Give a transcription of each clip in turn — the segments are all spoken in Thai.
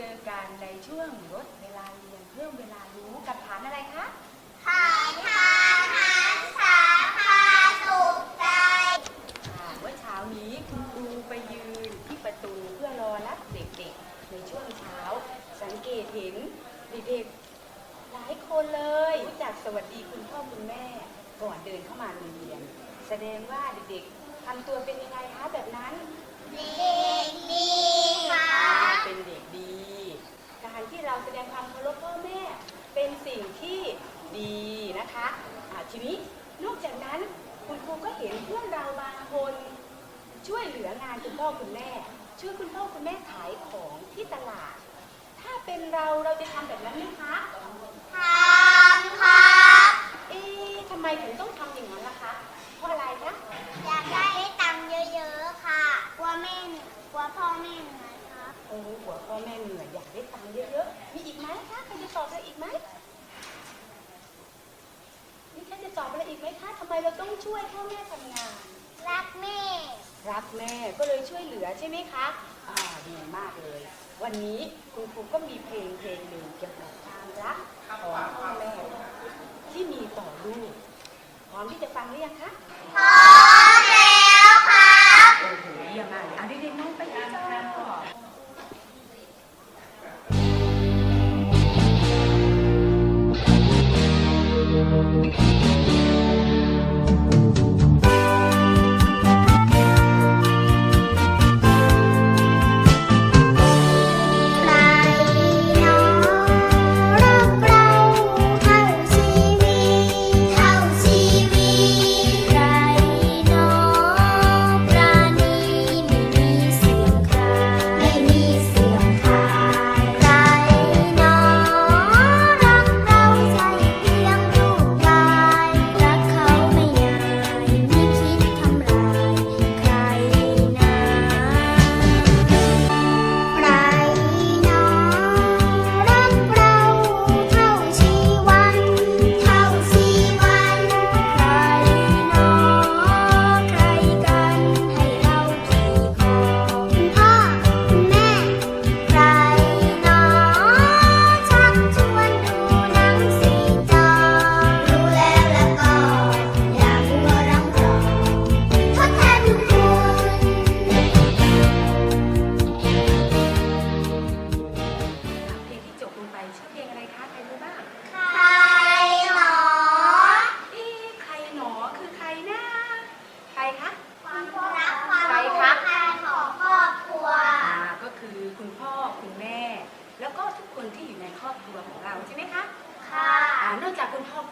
เจอกันในช่วงลดเวลาเรียนเพิ่มเวลารู้กับฐานอะไรคะฐานทานหารสาขาสุขใจอ่าเมื่อเช้านี้คุณครูไปยืนที่ประตูเพื่อรอรับเด็กๆ ในช่วงเช้า สังเกตเห็นเด็กๆหลายคนเลยรู้จักสวัสดีคุณพ่อคุณแม่ ก่อนเดินเข้ามาโรงเรียน แสดงว่าเด็กๆทำตัวเป็นยังไงคะแบบนั้น ดี ดีนะคะะทีนี้นอกจากนั้นคุณครูก็เห็นเพื่อนเราบางคนช่วยเหลืองานคุณพ่อคุณแม่ ช่วยคุณพ่อคุณแม่ขายของที่ตลาด ถ้าเป็นเราเราจะทำแบบนั้นไหมคะทำค่ะ วันนี้คุณครูก็มีเพลงเพลงหนึ่งเกี่ยวกับความรักของพ่อแม่ที่มีต่อลูกพร้อมที่จะฟังหรือยังคะพร้อมแล้วครับโอ้โหเยี่ยมมากเลยอะเด็กๆน้องไปที่จอ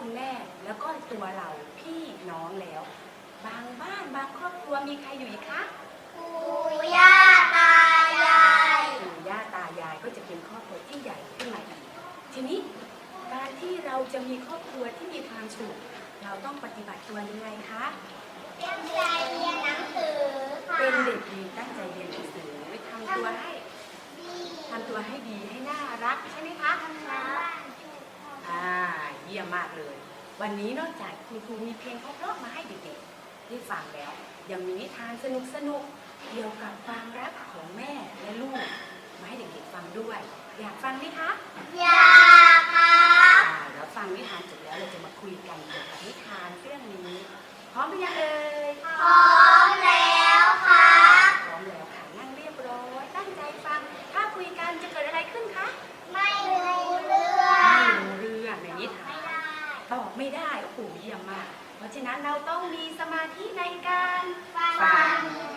คุณพ่อคุณแม่แล้วก็ตัวเราพี่น้องแล้ว บางบ้านบางครอบครัวมีใครอยู่อีกคะปู่ย่าตายายปู่ย่าตายายก็จะเป็นครอบครัวที่ใหญ่ขึ้นมาอีกทีนี้การที่เราจะมีครอบครัวที่มีความสุขเราต้องปฏิบัติตัวยังไงคะตั้งใจเรียนหนังสือค่ะเป็นเด็กดีตั้งใจเรียนหนังสือทำตัวให้ดีทำตัวให้ดีให้น่ารักใช่ไหมคะทำงานบ้านช่วยพ่ออ่า เยี่ยมมากเลย วันนี้นอกจากคุณครูมีเพลงเพราะๆมาให้เด็กๆได้ฟังแล้ว ยังมีนิทานสนุกๆเกี่ยวกับความรักของแม่และลูกมาให้เด็กๆฟังด้วย อยากฟังไหมคะอยากครับอ่าแล้วฟังนิทานจบแล้วเราจะมาคุยกันเกี่ยวกับนิทานเรื่องนี้พร้อมหรือยังเอ่ยพร้อมแล้วครับ พร้อมแล้วค่ะนั่งเรียบร้อยตั้งใจฟัง ถ้าคุยกันจะเกิดอะไรขึ้นคะ ไม่รู้เรื่อ ไม่ ง รู้เรื่องในนิทาน ไม่ได้ ตอบไม่ได้ โอ้โหเยี่ยมมาก เราะฉะนั้นเราต้องมีสมาธิในการฟัง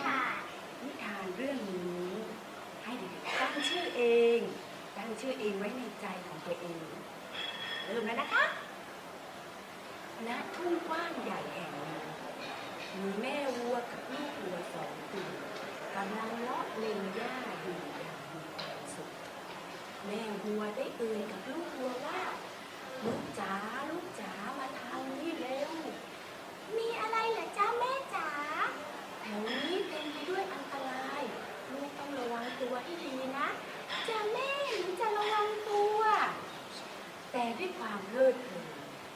ค่ะนิทานเรื่องนี้ ให้เด็กๆตั้งชื่อเอง ตั้งชื่อเองไว้ในใจของตัวเองเริ่มแล้วนะคะณทุ่งกว้างใหญ่แห่งหนึ่งมีแม่วัวกับลูกวัวสองตัวกำลังเลาะเล็มหญ้าอยู่อย่างมีความสุขแม่วัวได้เอ่ยกับลูกวัวว่า ลูกจ๋าลูกจ๋ามาทางนี้เร็ว มีอะไรเหรอจ้าแม่จ๋า แถวนี้เต็มไปด้วยอันตราย ลูกต้องระวังตัวให้ดีนะจ้าแม่หนูจะระวังตัว แต่ด้วย ความเพลิดเพลิน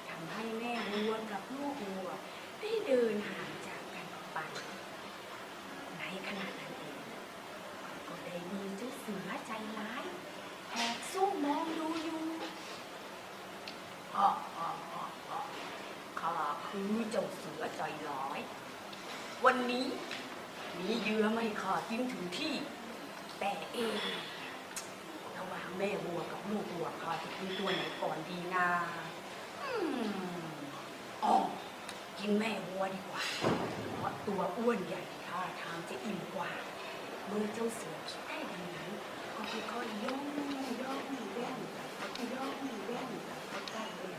ทำให้แม่วัวกับลูกวัวได้เดินห่างจากกันออกไป ในขณะนั้นเองก็ได้มีเจ้าเสือใจร้ายแอบซุ่มมองดูอยู่ฮ่าฮ่าฮ่าฮ่าข้าคือเจ้าเสือใจร้าย วันนี้มีเหยื่อไม่ขาดยิ่งถึงที่ แต่เอง แม่วัวกับลูกวัวข้าจะกินตัวไหนก่อนดีนะอืมกินแม่วัวดีกว่าเพราะตัวอ้วนใหญ่ท่าทางจะอิ่มกว่า เมื่อเจ้าเสือคิดได้ดังนั้นก็ค่อยๆย่องย่องแย่งย่องย่งใกล้ๆเลย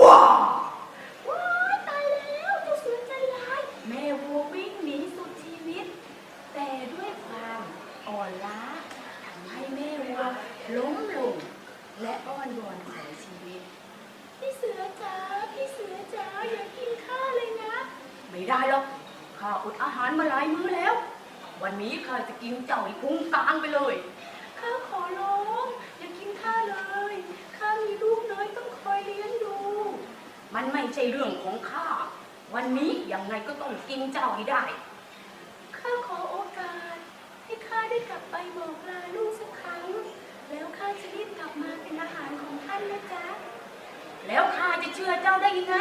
ว้าวว้ายตายแล้วเจ้าเสือใจร้าย แม่วัววิ่งหนีสุดชีวิต แต่ด้วยความอ่อนล้าทำให้แม่วัว ล้มลงและอ้อนวอนขอชีวิต พี่เสือจ๋าพี่เสือจ๋าอย่ากินข้าเลยนะ ไม่ได้หรอกข้าอดอาหารมาหลายมื้อแล้ว วันนี้ข้าจะกินเจ้าให้พุงกลางไปเลยข้าขอร้องอย่ากินข้าเลยข้ามีลูกน้อยต้องคอยเลี้ยงดู มันไม่ใช่เรื่องของข้าวันนี้ยังไงก็ต้องกินเจ้าให้ได้ ข้าขอโอกาส ให้ข้าได้กลับไปบอกลาลูกสักครั้ง แล้วข้าจะรีบกลับมาเป็นอาหารของท่านนะจ๊ะ แล้วข้าจะเชื่อเจ้าได้ยังไง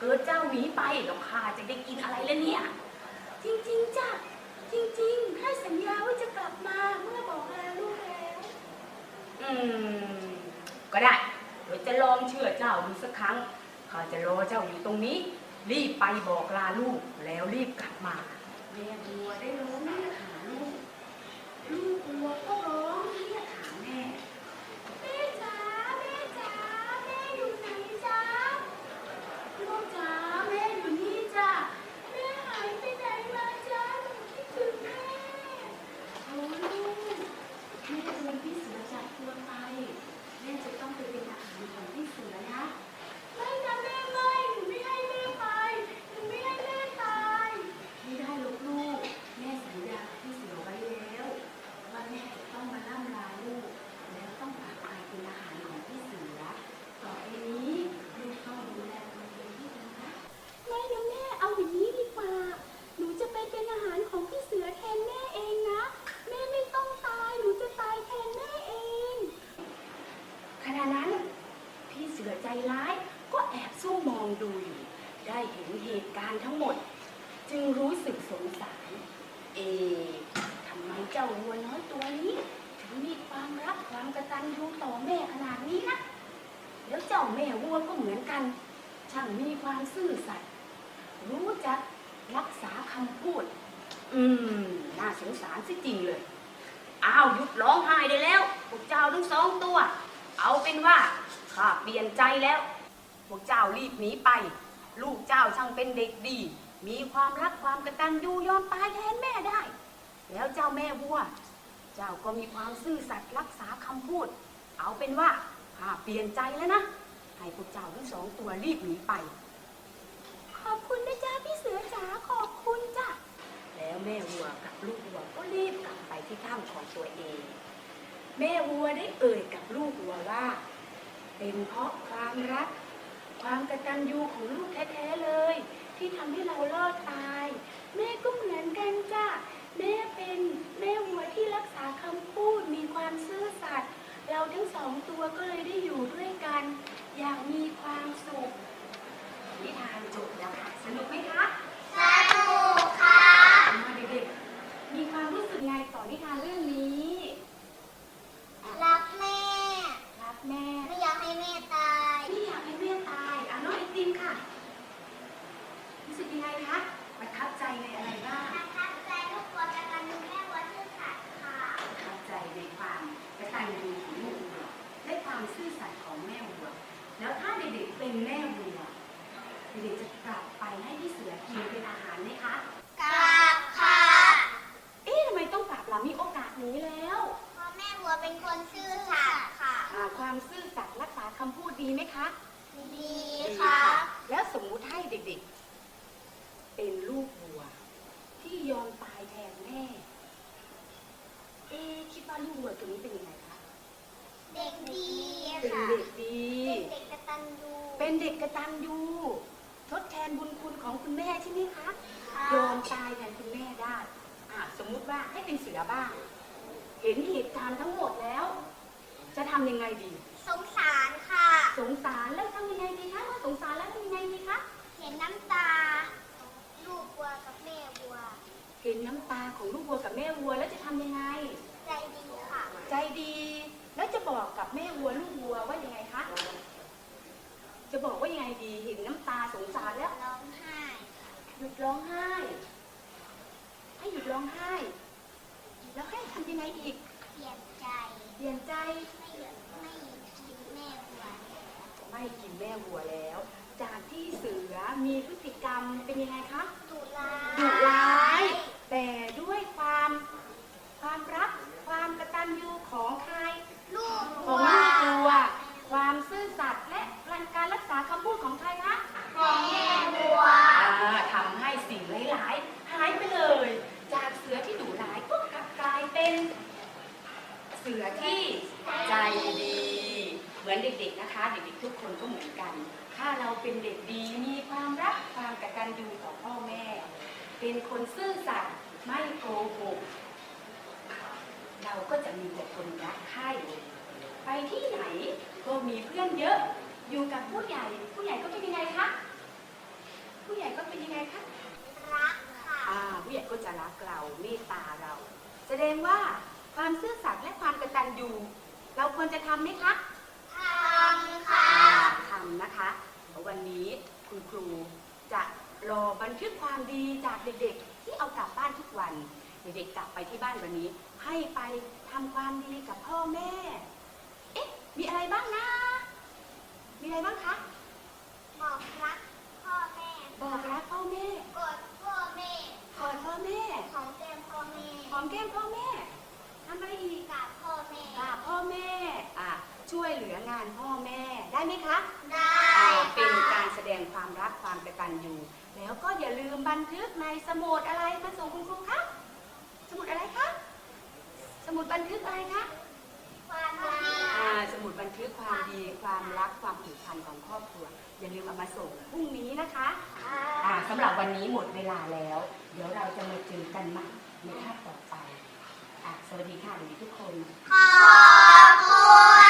เกิดเจ้าห นีไปแล้วข้าจะได้กินอะไรแล้วเนี่ย จริงๆจ้ะจริงๆข้สัญญาว่าจะกลับมาเมื่อบอกลาลูกแล้ว อืม ก็ได้ เดี๋ยวจะลองเชื่อเจ้าดูสักครั้งข้าจะรอเจ้าอยู่ตรงนี้ รีบไปบอกลาลูกแล้วรีบกลับมาแม่บัวได้ร้องเรียกหาลูก ลูกบัวก็ร้องเรียกหาแม่ Thank you. แม่วัวก็เหมือนกัน ช่างมีความซื่อสัตย์รู้จักรักษาคำพูด อืม น่าสงสารสิจริงเลย อ้าวหยุดร้องไห้ได้แล้วพวกเจ้าทั้งสองตัว เอาเป็นว่าข้าเปลี่ยนใจแล้ว พวกเจ้ารีบหนีไป ลูกเจ้าช่างเป็นเด็กดี มีความรักความกตัญญูยอมตายแทนแม่ได้ แล้วเจ้าแม่วัว เจ้าก็มีความซื่อสัตย์รักษาคำพูด เอาเป็นว่าข้าเปลี่ยนใจแล้วนะ ให้พวกเจ้าทั้งสองตัวรีบหนีไป ขอบคุณนะจ๊ะพี่เสือจ๋าขอบคุณจ้ะ แล้วแม่วัวกับลูกวัวก็รีบกลับไปที่ถ้ำของตัวเอง แม่วัวได้เอ่ยกับลูกวัวว่า เป็นเพราะความรัก ความกตัญญูของลูกแท้ๆเลย ที่ทำให้เรารอดตาย แม่ก็เหมือนกันจ้ะแม่เป็นแม่วัวที่รักษาคำพูดมีความซื่อสัตย์เราทั้งสองตัวก็เลยได้อยู่ด้วยกัน อย่างมีความสุข นิทานจบแล้วค่ะ สนุกไหมคะ สนุกค่ะ มาเด็กๆ มีความรู้สึกไงต่อนิทานเรื่องนี้ รักแม่ รักแม่ ไม่อยากให้แม่ตาย ไม่อยากให้แม่ตายอะน้องไอติมค่ะ รู้สึกยังไงคะ ประทับใจในอะไรบ้าง ประทับใจลูกวัวกตัญญูแม่วัวซื่อสัตย์ค่ะ ประทับใจในความกตัญญูของลูกวัวและความซื่อสัตย์ของแม่วัว แล้วถ้าเด็กๆเป็นแม่วัว เด็กๆจะกลับไปให้พี่เสือกินเป็นอาหารไหมคะ กราบค่ะ เอ๊ะทำไมต้องกลับล่ะมีโอกาส นี้แล้วเพราะแม่วัวเป็นคนซื่อสัตย์ค่ะ อ่าความซื่อสัตย์รักษาคำพูดดีไหมคะ ดีค่ะ แล้วสมมุติให้เด็กๆ เป็นลูกวัว ที่ยอมตายแทนแม่ เอ๊ะคิดว่าลูกวัวตัวนี้เป็นยังไงคะ เด็กดีเป็นค่ะ เด็กดี เป็นเด็กกตัญญูเป็นเด็กกระตันยูทดแทนบุญคุณของคุณแม่ใช่ไหมคะ ค่ะ ยอมตายแทนคุณแม่ได้อ่าสมมุติว่าให้เป็นเสือบ้าง เห็นเหตุการณ์ทั้งหมดแล้ว จะทำยังไงดี สงสารค่ะ สงสารแล้วทำยังไงดีคะว่าสงสารแล้วทำยังไงดีคะเห็นน้ำตา ลูกวัวกับแม่วัว เห็นน้ำตาของลูกวัวกับแม่วัวแล้วจะทำยังไง ใจดีค่ะ ใจดี แล้วจะบอกกับแม่วัวลูกวัวว่ายังไงคะจะบอกว่ายังไงดีเห็นน้ำตาสงสารแล้วร้องไห้ หยุดร้องไห้ ให้หยุดร้องไห้ ก เปลี่ยนใจ เปลี่ยนใจ ไม่ไม่กินแม่บัวไม่กินแม่วัวแล้ว จากที่เสือมีพฤติกรรมเป็นยังไงคะดุร้ายดุร้าย แต่ด้วยความความรัก ความกตัญญูของใคร ลูก ของลูกวัว ความซื่อสัตย์และการรักษาคำพูดของใครคะ ของแม่บัว อ่าทำให้สิ่งหลายๆหายไปเลย จากเสือที่ดุร้ายก็กลับกลายเป็น เสือที่ใจดี เหมือนเด็กๆนะคะ เด็กๆทุกคนก็เหมือนกัน ถ้าเราเป็นเด็กดีมีความรักความกตัญญูต่อพ่อแม่ เป็นคนซื่อสัตย์ไม่โกหกเราก็จะมีแต่คนรักใคร่ไปที่ไหนก็มีเพื่อนเยอะ อยู่กับผู้ใหญ่ ผู้ใหญ่ก็เป็นยังไงคะ ผู้ใหญ่ก็เป็นยังไงคะ รักค่ะอ่าผู้ใหญ่ก็จะรักเราเมตตาเรา แสดงว่าความซื่อสัตย์และความกตัญญูเราควรจะทำไหมคะ ทำค่ะ ทำนะคะ วันนี้คุณครูจะรอบันทึกความดีจากเด็กๆ ที่เอากลับบ้านทุกวัน เด็กๆกลับไปที่บ้านวันนี้ ให้ไปทำความดีกับพ่อแม่ เอ๊ะ มีอะไรบ้างนะ มีอะไรบ้างคะ บอกรักพ่อแม่ บอกรักพ่อแม่กดพ่อแม่ กอดพ่อแม่ของแก้มพ่อแม่ หอมแก้มพ่อแม่ทำอะไรอีกกับพ่อแม่ กราบพ่อแม่ อะ ช่วยเหลืองานพ่อแม่ ได้ไหมคะ ได้อ่าเป็นค่ะการแสดงความรักความกตัญญูแล้วก็อย่าลืมบันทึกในสมุดอะไรมาส่งคุณครูคะ สมุดอะไรคะ สมุดบันทึกอะไรคะ ความรักอ่าสมุดบันทึกความดี ความรัก ความผูกพันของครอบครัว อย่าลืมเอามาส่งพรุ่งนี้นะคะ อ่าสำหรับวันนี้หมดเวลาแล้ว เดี๋ยวเราจะมาเจอกันใหม่ในคาบต่อไปอะสวัสดีค่ะเด็กๆทุกคน ขอบคุณ